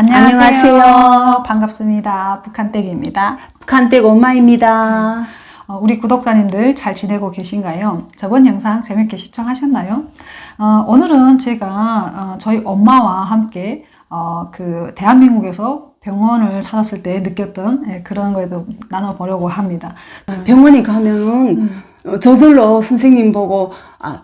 안녕하세요. 안녕하세요. 반갑습니다. 북한댁입니다. 북한댁 엄마입니다. 어, 우리 구독자님들 잘 지내고 계신가요? 저번 영상 재밌게 시청하셨나요? 어, 오늘은 제가 어, 저희 엄마와 함께 어, 그 대한민국에서 병원을 찾았을 때 느꼈던 예, 그런 거에도 나눠보려고 합니다. 병원에 가면은 어, 저절로 선생님 보고 아,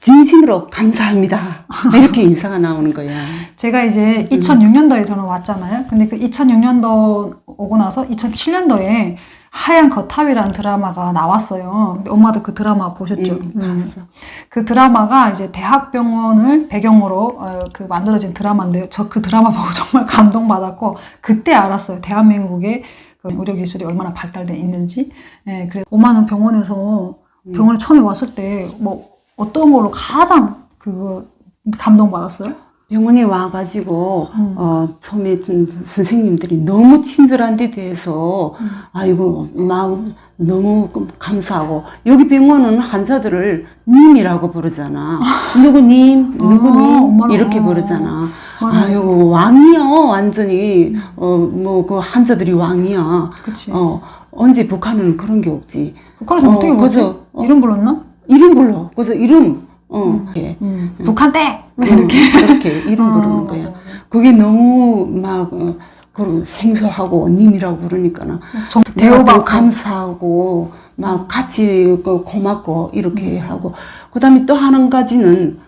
진심으로 감사합니다. 이렇게 인사가 나오는 거야. 제가 이제 2006년도에 저는 왔잖아요. 근데 그 2006년도 오고 나서 2007년도에 하얀 거탑이라는 드라마가 나왔어요. 근데 엄마도 그 드라마 보셨죠? 음, 음. 봤어. 그 드라마가 이제 대학병원을 배경으로 어, 그 만들어진 드라마인데요. 저그 드라마 보고 정말 감동받았고 그때 알았어요. 대한민국의 그 의료 기술이 얼마나 발달돼 있는지. 예, 그래서 엄마는 병원에서 병원에 처음에 왔을 때 뭐 어떤 걸로 가장 그거 감동받았어요? 병원에 와가지고 음. 어, 처음에 좀 선생님들이 너무 친절한 데 대해서 음. 아이고 막 너무 감사하고 여기 병원은 환자들을 님이라고 부르잖아. 누구님, 누구님 엄마는 이렇게 어. 부르잖아. 맞아, 맞아. 아유 왕이야 완전히 어 뭐 그 환자들이 왕이야. 그치. 어 언제 북한은 그런 게 없지. 북한에서 어, 어, 떻게 부르지? 그죠? 어. 이름 불렀나? 이름 불러. 그래서 이름 어 예. 북한 때 이렇게 이렇게 이름 어, 부르는 맞아, 거야. 맞아. 그게 너무 막 어, 그 생소하고 님이라고 부르니까는 대우받고. 감사하고 막 같이 그 고맙고 이렇게 음. 하고 그다음에 또 한 가지는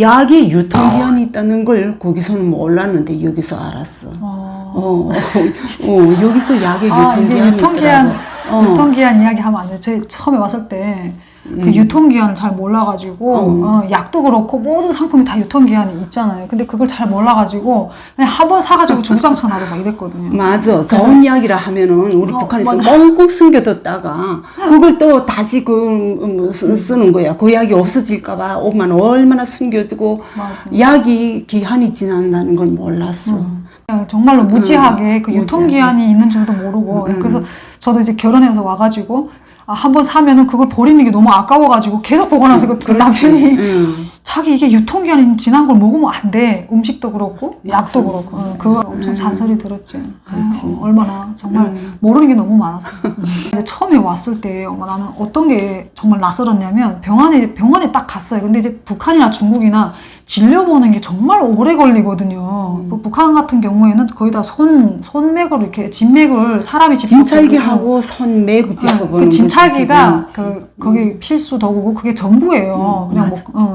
약의 유통 기한이 있다는 걸 거기서는 몰랐는데 여기서 알았어. 어. 어, 어, 여기서 약의 아, 이게 유통 기한이 유통 기한, 있더라고. 어. 유통 기한 이야기 하면 안 돼. 저 처음에 왔을 때, 그 유통기한을 잘 몰라가지고, 음. 어, 약도 그렇고, 모든 상품이 다 유통기한이 있잖아요. 근데 그걸 잘 몰라가지고, 그냥 한번 사가지고 나도 막 이랬거든요. 맞아. 좋은 이야기라 하면은 우리 어, 북한에서 맞아. 꽁꽁 숨겨뒀다가 그걸 또 다시 그 음, 쓰- 쓰는 거야. 그 약이 없어질까봐 얼마나 얼마나 숨겨두고 맞아. 약이 기한이 지난다는 걸 몰랐어. 그냥 정말로 무지하게 그 무지하게. 유통기한이 있는 줄도 모르고, 음, 그래서 저도 이제 결혼해서 와가지고, 아, 한 번 사면은 그걸 버리는 게 너무 아까워가지고 계속 보관해서 그 남편이 응. 자기 이게 유통기한이 지난 걸 먹으면 안 돼. 음식도 그렇고. 약도 그렇고. 어, 그거 엄청 잔소리 들었지. 그렇지. 아, 얼마나 정말 모르는 게 너무 많았어. 이제 처음에 왔을 때 어머, 나는 어떤 게 정말 낯설었냐면 병원에, 병원에 딱 갔어요. 근데 이제 북한이나 중국이나 진료 보는 게 정말 오래 걸리거든요. 그 북한 같은 경우에는 거의 다 손, 손맥으로 이렇게 진맥을 사람이 직접 진찰기 보고 하고 손 매고 찍어보는 그 거지, 진찰기가. 그 거기 필수 도구고 그게 전부예요. 그냥 맞아. 뭐 어.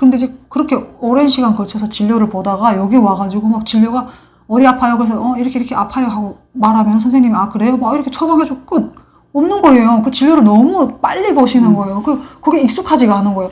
그런데 이제 그렇게 오랜 시간 걸쳐서 진료를 보다가 여기 와가지고 막 진료가 어디 아파요? 그래서 어 이렇게 이렇게 아파요 하고 말하면 선생님이 아 그래요? 막 이렇게 처방해주고 끝 없는 거예요. 그 진료를 너무 빨리 보시는 거예요. 그 그게 익숙하지가 않은 거예요.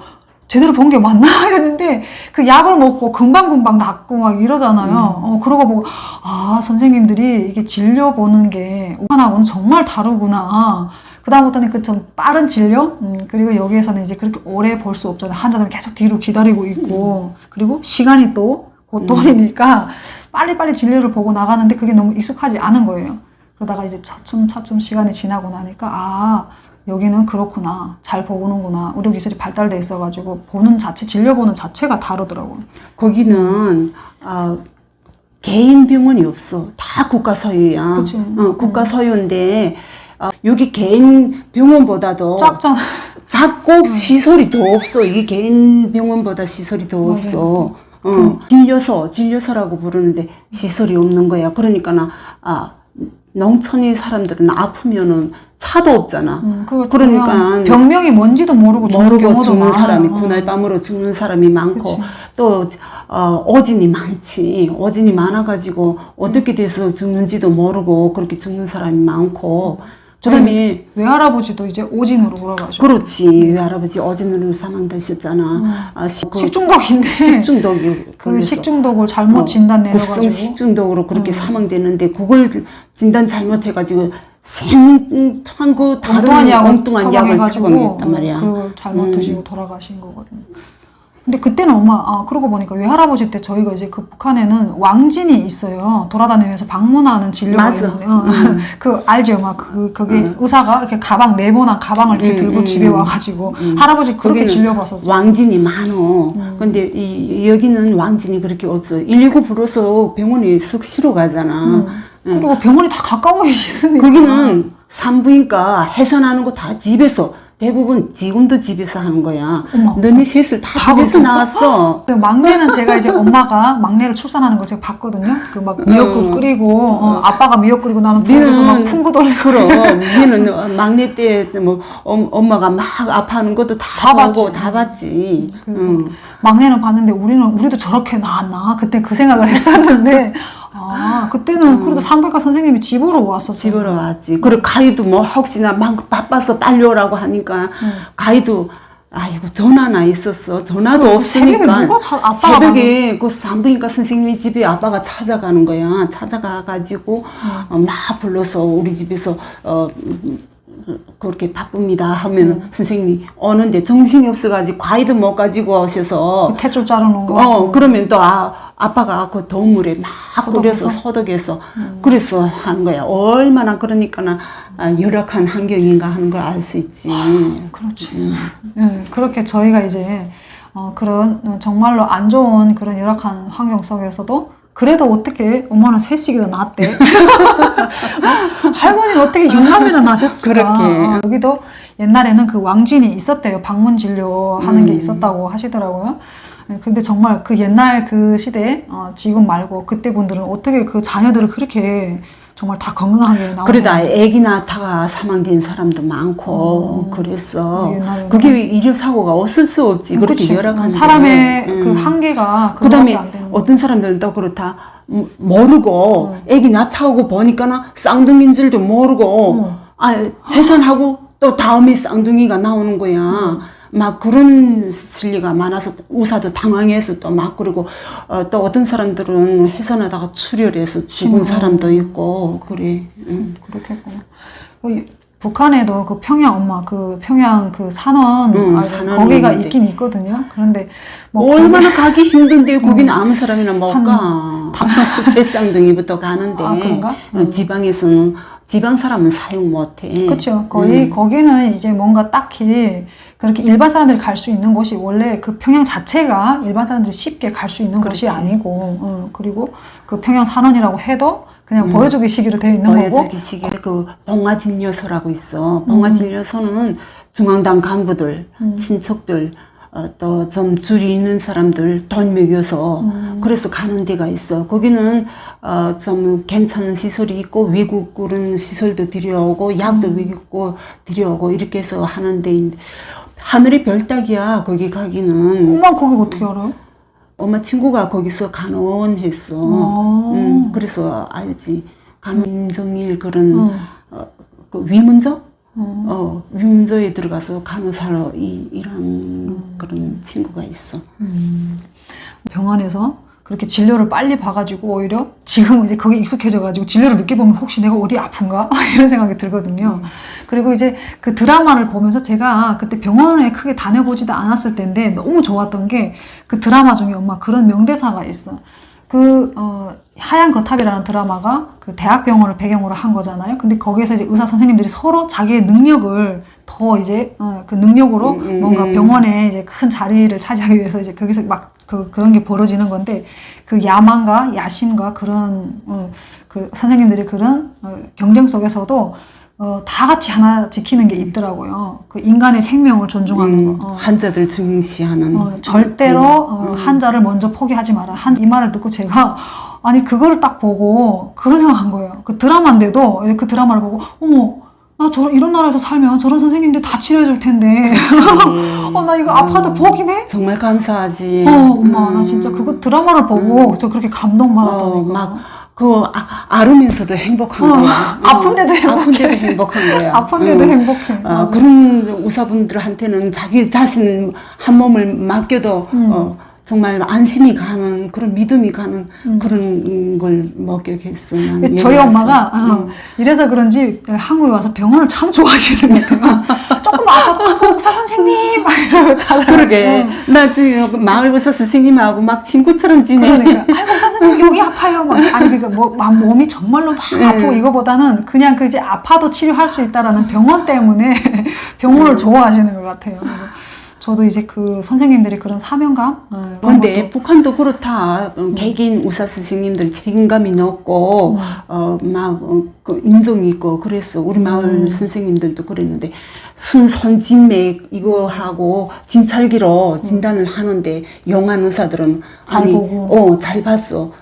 제대로 본 게 맞나 이랬는데 그 약을 먹고 금방 금방 낫고 막 이러잖아요. 어 그러고 보고 아 선생님들이 이게 진료 보는 게 오만하고는 정말 다르구나. 그다음부터는 그 좀 빠른 진료 음, 그리고 여기에서는 이제 그렇게 오래 볼 수 없잖아요. 환자들은 계속 뒤로 기다리고 있고 그리고 시간이 또 곧 돈이니까 빨리빨리 진료를 보고 나가는데 그게 너무 익숙하지 않은 거예요. 그러다가 이제 차츰 차츰 시간이 지나고 나니까 아 여기는 그렇구나 잘 보는구나 의료 기술이 발달돼 있어가지고 보는 자체 진료 보는 자체가 다르더라고요. 거기는 아, 개인 병원이 없어. 다 국가 소유야. 그치. 어, 국가 소유인데 어, 여기 개인 병원보다도 작잖아. 작고 시설이 더 없어. 이게 개인 병원보다 시설이 더. 없어. 어, 진료소, 진료소라고 부르는데 시설이 없는 거야. 그러니까는 아 농촌의 사람들은 아프면은 차도 없잖아. 음, 그거 그러니까 그냥 병명이 뭔지도 모르고 죽는 모르고 경우도 죽는. 사람이 어. 그날 밤으로 죽는 사람이 많고 그치. 또 어, 어진이 많지 어진이 많아가지고 어떻게 돼서 죽는지도 모르고 그렇게 죽는 사람이 많고 그다음에 외할아버지도 이제 오진으로 돌아가시고 그렇지 외할아버지 어진으로 사망되셨잖아 아, 시- 그 식중독인데 식중독이 그. 식중독을 잘못 어, 진단 급성 내려가지고 식중독으로 그렇게 사망되는데 그걸 그 진단 잘못해가지고 생한 그 다른 엉뚱한 약을 처방했단 말이야. 그걸 잘못 음. 드시고 돌아가신 거거든요. 근데 그때는 엄마 아 그러고 보니까 외할아버지 때 저희가 이제 그 북한에는 왕진이 있어요. 돌아다니면서 방문하는 진료가 맞아. 있는데 어, 그 알죠, 막 그 그게 의사가 이렇게 가방 네모난 가방을 이렇게 음, 들고 음, 집에 음. 와가지고 할아버지 그렇게 거기는 진료 봤었죠. 왕진이 많어. 근데 이, 여기는 왕진이 그렇게 없어. 119 불러서 병원에 쑥 쉬러 가잖아. 응. 그리고 병원이 다 가까워 있으니까. 거기는 산부인과 해산하는 거 다 집에서 대부분 지금도 집에서 하는 거야. 어머. 너네 셋을 다, 다 집에서? 나왔어. 그 막내는 제가 이제 엄마가 막내를 출산하는 걸 제가 봤거든요. 그 막 미역국 어. 끓이고 어, 아빠가 미역 끓이고 나는 부엌에서 막 풍구 돌리고 그럼 니는 막내 때 뭐 엄마가 막 아파하는 것도 다, 다 보고 봤지. 다 봤지. 그래서 응. 막내는 봤는데 우리는 우리도 저렇게 나왔나 그때 그 생각을 했었는데 아 그때는 그래도 산부인과 선생님이 집으로 왔었어. 집으로 왔지. 그리고 가이도 뭐 혹시나 막 바빠서 빨리 오라고 하니까 가이도 아이고 전화나 있었어. 전화도 없으니까 새벽에 차- 아빠가 새벽에 그 산부인과 선생님이 집에 아빠가 찾아가는 거야. 찾아가 가지고 어, 막 불러서 우리 집에서 어 음, 그렇게 바쁩니다 하면 선생님이 오는데 정신이 없어가지고 과일도 못 가지고 오셔서 탯줄 자르는 거. 어, 그러면 또 아, 아빠가 그 도우물에 막 끓여서 소독해서 그래서 하는 거야. 얼마나 그러니까는 아, 열악한 환경인가 하는 걸 알 수 있지. 그렇지. 네, 그렇게 저희가 이제 어, 그런 어, 정말로 안 좋은 그런 열악한 환경 속에서도 그래도 어떻게 엄마는 셋씩이나 낳았대. 어? 할머니는 어떻게 육남이나 낳으셨을까. 그렇게. 어, 여기도 옛날에는 그 왕진이 있었대요. 방문 진료하는 음. 게 있었다고 하시더라고요. 네, 근데 정말 그 옛날 그 시대, 어, 지금 말고 그때 분들은 어떻게 그 자녀들을 그렇게 정말 다 건강하게 나오셨 그러다 애기 낳다가 사망된 사람도 많고 그랬어. 옛날에는. 그게 이료 사고가 없을 수 없지. 그렇게 그치. 열악한 사람의 데. 그 음. 한계가 그다음에 어떤 사람들은 또 그렇다 음, 모르고 애기 낳자고 보니까는 쌍둥이인 줄도 모르고 아 해산하고 또 다음에 쌍둥이가 나오는 거야. 막 그런 실리가 많아서 의사도 당황해서 또 막 그리고 어, 또 어떤 사람들은 해산하다가 출혈해서 죽은 사람도 있고 그래. 음. 그렇겠구나. 그 이- 북한에도 그 평양 엄마 그 평양 그 산원 응, 알죠? 산원 거기가 있는데. 있긴 있거든요. 그런데 뭐 얼마나 가기 힘든데 거기는 아무 사람이나 못 가. 새 쌍둥이부터 가는데 아? 어, 지방에서는 지방 사람은 사용 못해. 그렇죠. 거의 음. 거기는 이제 뭔가 딱히 그렇게 일반 사람들이 갈 수 있는 곳이 원래 그 평양 자체가 일반 사람들이 쉽게 갈 수 있는 곳이 그렇지. 아니고, 어, 그리고 그 평양 산원이라고 해도 그냥 보여주기 시기로 되어 있는 거고, 음. 보여주기 시기에 그 봉화진료소라고 있어. 봉화진료소는 중앙당 간부들, 음. 친척들, 어, 또좀 줄이 있는 사람들 돈 먹여서 음. 그래서 가는 데가 있어. 거기는 어, 좀 괜찮은 시설이 있고 외국 그런 시설도 들여오고 음. 약도 외국 들여오고 이렇게 해서 하는 데인데 하늘의 별따기야 거기 가기는. 엄마 거기 어떻게 알아요? 엄마 친구가 거기서 간호원했어. 어. 음, 그래서 알지. 간호 임정일 그런 음. 어, 그 위문 조? 어, 위문조에 들어가서 간호사로 이, 일한 그런 친구가 있어. 병원에서 그렇게 진료를 빨리 봐가지고 오히려 지금 이제 거기 익숙해져가지고 진료를 늦게 보면 혹시 내가 어디 아픈가 이런 생각이 들거든요. 그리고 이제 그 드라마를 보면서 제가 그때 병원에 크게 다녀보지도 않았을 때인데 너무 좋았던 게 그 드라마 중에 엄마 그런 명대사가 있어. 그 어, 하얀 거탑이라는 드라마가 그 대학병원을 배경으로 한 거잖아요. 근데 거기에서 이제 의사 선생님들이 서로 자기의 능력을 더 이제 어, 그 능력으로 음, 뭔가 병원에 이제 큰 자리를 차지하기 위해서 이제 거기서 막 그 그런 게 벌어지는 건데 그 야망과 야심과 그런 어, 그 선생님들이 그런 어, 경쟁 속에서도 어, 다 같이 하나 지키는 게 있더라고요. 그 인간의 생명을 존중하는 음, 거. 어. 환자들 중시하는. 어, 절대로 어, 한자를 먼저 포기하지 마라. 한 이 말을 듣고 제가 아니 그거를 딱 보고 그런 생각한 거예요. 그 드라마인데도 그 드라마를 보고 어머 나 저런 이런 나라에서 살면 저런 선생님들 다 치료해줄 텐데. 어 나 이거 아파도 복이네. 정말 감사하지. 어 엄마 나 진짜 그거 드라마를 보고 저 그렇게 감동받았다니까. 어, 막, 그, 아, 알으면서도 행복한 어, 거야. 아픈데도 행복해. 아픈데도 행복한 거야. 아픈데도 응. 행복해. 어. 그런 의사분들한테는 자기 자신 한 몸을 맡겨도, 음. 어, 정말 안심이 가는 그런 믿음이 가는 그런 걸 목격했어. 난 음. 저희. 엄마가 어, 이래서 그런지 한국에 와서 병원을 참 좋아하시는 것 같아요. 조금 아파도 의사 선생님 막 이러고 찾아가고 그러게 나 지금 마을 의사 선생님하고 막 친구처럼 지내. 그러니까 아이고 의사 선생님 여기 아파요 막 아니 그러니까 뭐막 몸이 정말로 막 네. 아프고 이거보다는 그냥 그 이제 아파도 치료할 수 있다라는 병원 때문에 병원을 음. 좋아하시는 것 같아요. 그래서 저도 이제 그 선생님들이 그런 사명감 어, 그런 근데 것도 북한도 그렇다. 어, 개개인 의사 선생님들 책임감이 높고 음. 어막 어, 그 인정이 있고 그랬어. 우리 마을 음. 선생님들도 그랬는데 순선진맥 이거 하고 진찰기로 진단을 하는데 영안 의사들은 잘 아니 보고. 어잘 봤어.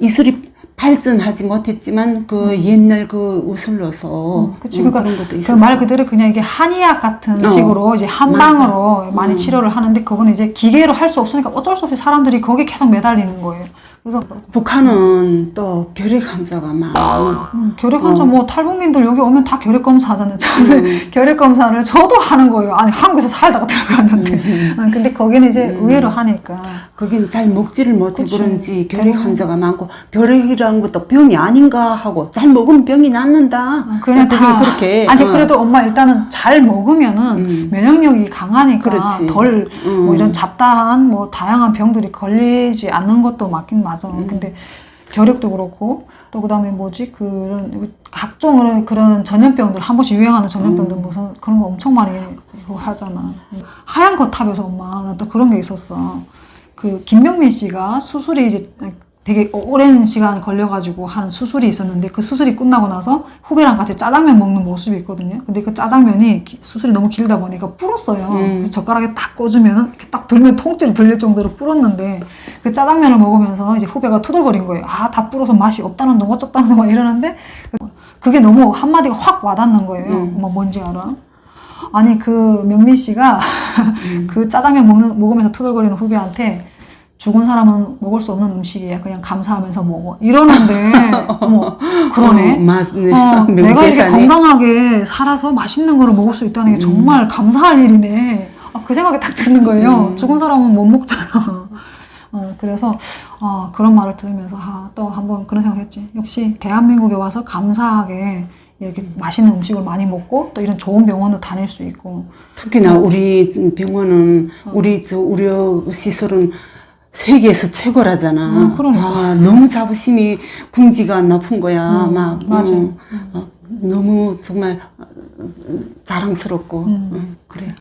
이술이 발전하지 못했지만 그 옛날 그 의술로서 그치, 어, 그러니까 것도 그. 말 그대로 그냥 이게 한의학 같은 어, 식으로 이제 한방으로 많이 치료를 하는데 그건 이제 기계로 할 수 없으니까 어쩔 수 없이 사람들이 거기에 계속 매달리는 거예요. 그래서 북한은 또 결핵 환자가 많아. 음, 결핵 환자 뭐 탈북민들 여기 오면 다 결핵 검사 하잖아요. 저는 결핵 검사를 저도 하는 거예요. 아니 한국에서 살다가 들어갔는데, 아, 근데 거기는 이제 의외로 하니까. 거긴 잘 먹지를 못해 그치. 그런지 결핵 환자가 많고 결핵이라는 것도 병이 아닌가 하고 잘 먹으면 병이 낫는다. 그냥 그게 다 그렇게 아니 어. 그래도 엄마 일단은 잘 먹으면은 면역력이 강하니까 그렇지. 덜뭐 음. 이런 잡다한 뭐 다양한 병들이 걸리지 않는 것도 맞긴 맞 아. 음. 근데 결핵도 그렇고 또 그다음에 뭐지 그런 각종 그런 그런 전염병들 한 번씩 유행하는 음. 전염병들 무슨 그런 거 엄청 많이 그거 하잖아. 하얀 거 탑에서 엄마 나 또 그런 게 있었어. 그 김명민 씨가 수술이 이제 되게 오랜 시간 걸려가지고 한 수술이 있었는데 그 수술이 끝나고 나서 후배랑 같이 짜장면 먹는 모습이 있거든요. 근데 그 짜장면이 기- 수술이 너무 길다 보니까 불었어요. 그래서 젓가락에 딱 꽂으면 이렇게 딱 들면 통째로 들릴 정도로 불었는데 그 짜장면을 먹으면서 이제 후배가 투덜거린 거예요. 아, 다 불어서 맛이 없다는 둥 어쩌다는 둥막 이러는데 그게 너무 한마디가 확 와닿는 거예요. 엄마 뭔지 알아? 아니 그 명민 씨가 그 짜장면 먹는 먹으면서 투덜거리는 후배한테 죽은 사람은 먹을 수 없는 음식이야. 그냥 감사하면서 먹어. 이러는데 어머 그러네. 어, 맞네. 어, 내가 이렇게. 건강하게 살아서 맛있는 거를 먹을 수 있다는 게 정말 감사할 일이네. 아, 그 생각이 딱 드는 거예요. 죽은 사람은 못 먹잖아. 어, 그래서 아, 그런 말을 들으면서 아, 또 한번 그런 생각했지. 역시 대한민국에 와서 감사하게 이렇게 맛있는 음식을 많이 먹고 또 이런 좋은 병원도 다닐 수 있고 특히나 우리 병원은 우리 저 의료 시설은 세계에서 최고라잖아. 음, 그러니까. 아, 너무 자부심이 궁지가 높은 거야. 음, 막 맞아. 음, 어, 너무 정말 어, 자랑스럽고 음, 그래.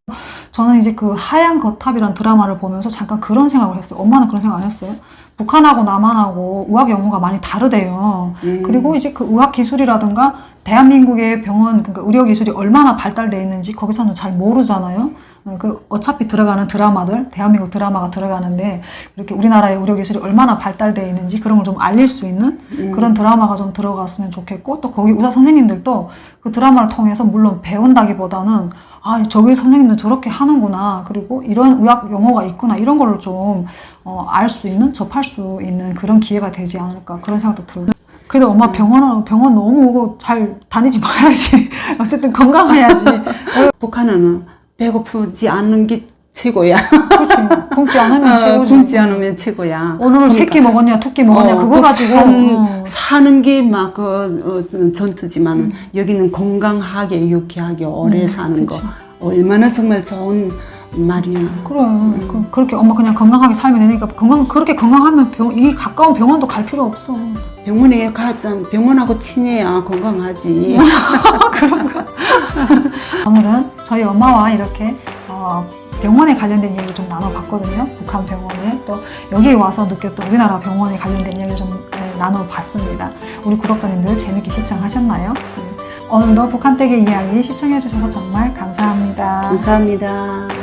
저는 이제 그 하얀 거탑이란 드라마를 보면서 잠깐 그런 생각을 했어요. 엄마는 그런 생각 안 했어요? 북한하고 남한하고 의학 연구가 많이 다르대요. 그리고 이제 그 의학 기술이라든가 대한민국의 병원, 그러니까 의료 기술이 얼마나 발달돼 있는지 거기서는 잘 모르잖아요. 어, 그 어차피 들어가는 드라마들, 대한민국 드라마가 들어가는데 이렇게 우리나라의 의료 기술이 얼마나 발달돼 있는지 그런 걸 좀 알릴 수 있는 그런 드라마가 좀 들어갔으면 좋겠고 또 거기 의사 선생님들도 그 드라마를 통해서 물론 배운다기보다는 아, 저기 선생님들 저렇게 하는구나. 그리고 이런 의학 용어가 있구나. 이런 거를 좀, 어, 알 수 있는, 접할 수 있는 그런 기회가 되지 않을까. 그런 생각도 들어요. 그래도 엄마 병원, 병원 너무 잘 다니지 말아야지. 어쨌든 건강해야지. 북한은 배고프지 않는 게 최고야. 그렇지. 굶지 않으면 최고지. 굶지 않으면 최고야. 오늘 세끼 먹었냐, 두 끼 먹었냐, 어, 그거 그 가지고. 사는, 어. 사는 게막 그 어, 전투지만 여기는 건강하게 유쾌하게 오래 사는 거 얼마나 정말 좋은 말이야. 그래. 그, 그렇게 엄마 그냥 건강하게 살면 되니까 건강, 그렇게 건강하면 병, 이 가까운 병원도 갈 필요 없어. 병원에 가자 병원하고 친해야 건강하지. 오늘은 저희 엄마와 이렇게 어, 병원에 관련된 얘기를 좀 나눠봤거든요. 북한 병원에 또 여기 와서 느꼈던 우리나라 병원에 관련된 이야기를 좀 네, 나눠봤습니다. 우리 구독자님들 재밌게 시청하셨나요? 네. 오늘도 북한댁의 이야기 시청해주셔서 정말 감사합니다. 감사합니다.